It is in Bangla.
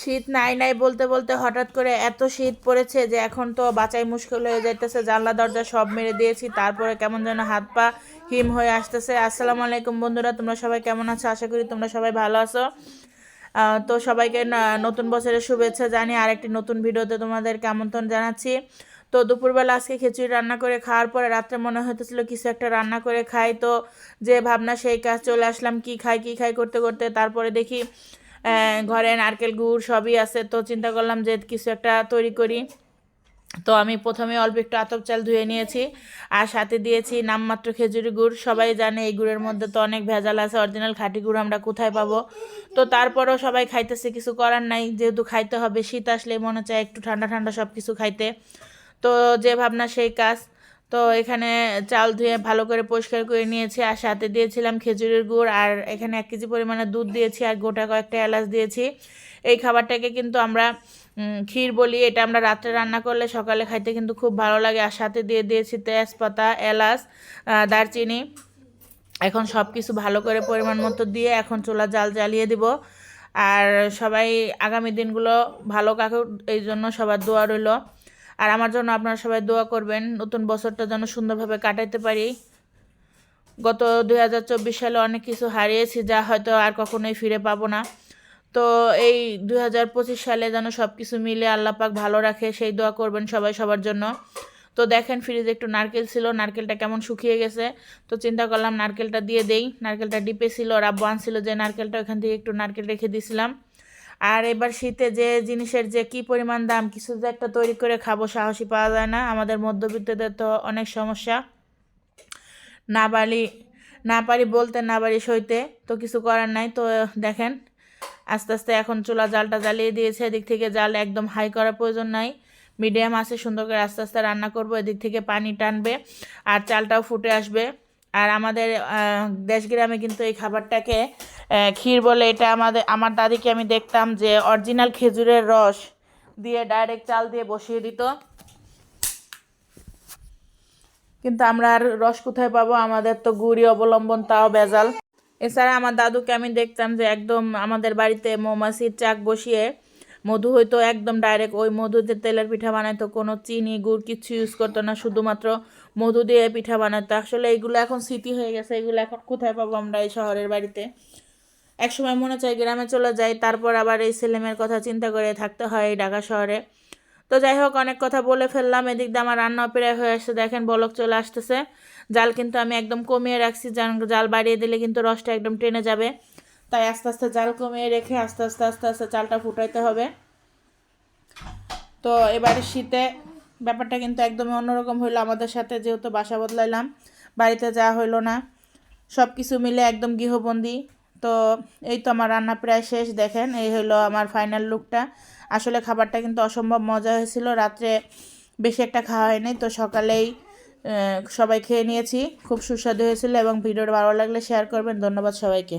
শীত নাই নাই বলতে বলতে হঠাৎ করে এত শীত পড়েছে যে এখন তো বাঁচাই মুশকিল হয়ে যাইতেছে। জানলা, দরজা সব মেরে দিয়েছি, তারপরে কেমন যেন হাত পা হিম হয়ে আসতেছে। আসসালামু আলাইকুম বন্ধুরা, তোমরা সবাই কেমন আছো? আশা করি তোমরা সবাই ভালো আছো। তো সবাইকে নতুন বছরের শুভেচ্ছা জানি আর একটি নতুন ভিডিওতে তোমাদেরকে আমন্ত্রণ জানাচ্ছি। তো দুপুরবেলা আজকে খিচুড়ি রান্না করে খাওয়ার পরে রাত্রে মনে হইতেছিল কিছু একটা রান্না করে খাই। তো যে ভাবনা সেই কাজ চলে আসলাম, কি খাই কি খাই করতে করতে, তারপরে দেখি ঘরে নারকেল গুড় সবই আছে। তো চিন্তা করলাম যে কিছু একটা তৈরি করি। তো আমি প্রথমে অল্প একটু আতপ চাল ধুয়ে নিয়েছি আর সাথে দিয়েছি নামমাত্র খেজুরি গুড়। সবাই জানে এই গুড়ের মধ্যে তো অনেক ভেজাল আছে, অরিজিনাল খাঁটি গুড় আমরা কোথায় পাবো? তো তারপরেও সবাই খাইতেছে, কিছু করার নাই। যেহেতু খাইতে হবে, শীত আসলে মনে চায় একটু ঠান্ডা ঠান্ডা সব কিছু খাইতে। তো যে ভাবনা, সেই কাজ। তো এখানে চাল ধুয়ে ভালো করে পরিষ্কার করে নিয়েছি, আর সাথে দিয়েছিলাম খেজুরের গুড়, আর এখানে এক কেজি পরিমাণে দুধ দিয়েছি, আর গোটা কয়েকটা এলাচ দিয়েছি। এই খাবারটাকে কিন্তু আমরা ক্ষীর বলি, এটা আমরা রাত্রে রান্না করলে সকালে খাইতে কিন্তু খুব ভালো লাগে। আর সাথে দিয়ে দিয়েছি তেজপাতা, এলাচ দারচিনি। এখন সব কিছু ভালো করে পরিমাণ মতো দিয়ে এখন চুলা জাল জ্বালিয়ে দিব। আর সবাই আগামী দিনগুলো ভালো কাকুক এই জন্য সবার দোয়া রইল। আর আমার জন্য আপনারা সবাই দোয়া করবেন, নতুন বছরটা যেন সুন্দরভাবে কাটাইতে পারি। গত দুই হাজার চব্বিশ সালে অনেক কিছু হারিয়েছি যা হয়তো আর কখনোই ফিরে পাবো না। তো এই দুই হাজার পঁচিশ সালে যেন সব কিছু মিলে আল্লাহ পাক ভালো রাখে, সেই দোয়া করবেন সবাই সবার জন্য। তো দেখেন ফ্রিজে একটু নারকেল ছিল, নারকেলটা কেমন শুকিয়ে গেছে। তো চিন্তা করলাম নারকেলটা দিয়ে দেই, নারকেলটা ডিপে ছিল, আর রাব্বু আনছিল যে নারকেলটা ওখান থেকে একটু নারকেল রেখে দিয়েছিলাম আর এবার শীতে যে জিনিসের যে কি পরিমাণ দাম, কিছু যে একটা তৈরি করে খাব সাহসী পাওয়া যায় না। আমাদের মধ্যবিত্তদের তো অনেক সমস্যা। না পারি না পারি বলতে না পারি সইতে তো কিছু করার নাই। তো দেখেন, আস্তে আস্তে এখন চুলা জালটা জ্বালিয়ে দিয়েছে। এদিক থেকে জাল একদম হাই করার প্রয়োজন নাই। মিডিয়াম আছে, সুন্দর করে আস্তে আস্তে রান্না করব। এদিক থেকে পানি টানবে আর চালটাও ফুটে আসবে। আর আমাদের দেশ গ্রামে কিন্তু এই খাবারটাকে ক্ষীর বলে এটা আমাদের, আমার দাদিকে আমি দেখতাম যে অরিজিনাল খেজুরের রস দিয়ে ডাইরেক্ট চাল দিয়ে বসিয়ে দিত। কিন্তু আমরা আর রস কোথায় পাবো? আমাদের তো গুড়ি অবলম্বন, তাও বেজাল এছাড়া আমার দাদুকে আমি দেখতাম যে একদম আমাদের বাড়িতে মৌমাছির চাক বসিয়ে মধু হয়তো একদম ডাইরেক্ট ওই মধুতে তেলের পিঠা বানাইতো কোনো চিনি, গুড় কিছু ইউজ করতো না, শুধুমাত্র মধু দিয়ে পিঠা বানাতো আসলে এইগুলো এখন স্মৃতি হয়ে গেছে, এগুলো এখন কোথায় পাবো আমরা এই শহরের বাড়িতে? একসময় মনে চায় গ্রামে চলে যাই, তারপর আবার এই ছেলেমেয়ের কথা চিন্তা করে থাকতে হয় এই ঢাকা শহরে। তো যাই হোক, অনেক কথা বলে ফেললাম, এদিক দিয়ে আমার রান্না প্রায় হয়ে আসছে, দেখেন বলক চলে আসতেছে। জাল কিন্তু আমি একদম কমিয়ে রাখছি জাল বাড়িয়ে দিলে কিন্তু রসটা একদম টেনে যাবে। তাই আস্তে আস্তে জাল কমিয়ে রেখে আস্তে আস্তে আস্তে আস্তে চালটা ফুটাইতে হবে। তো এবারে শীতে ব্যাপারটা কিন্তু একদমই অন্যরকম হইল। আমাদের সাথে যেহেতু বাসা বদলাইলাম, বাড়িতে যাওয়া হইল না সব কিছু মিলে একদম গৃহবন্দী। তো এই তো আমার রান্না প্রায় শেষ, দেখেন, এই হলো আমার ফাইনাল লুকটা আসলে খাবারটা কিন্তু অসম্ভব মজা হয়েছিল, রাত্রে বেশি একটা খাওয়া হয়নি। তো সকালেই সবাই খেয়ে নিয়েছি, খুব সুস্বাদু হয়েছিল এবং ভিডিওটা ভালো লাগলে শেয়ার করবেন। ধন্যবাদ সবাইকে।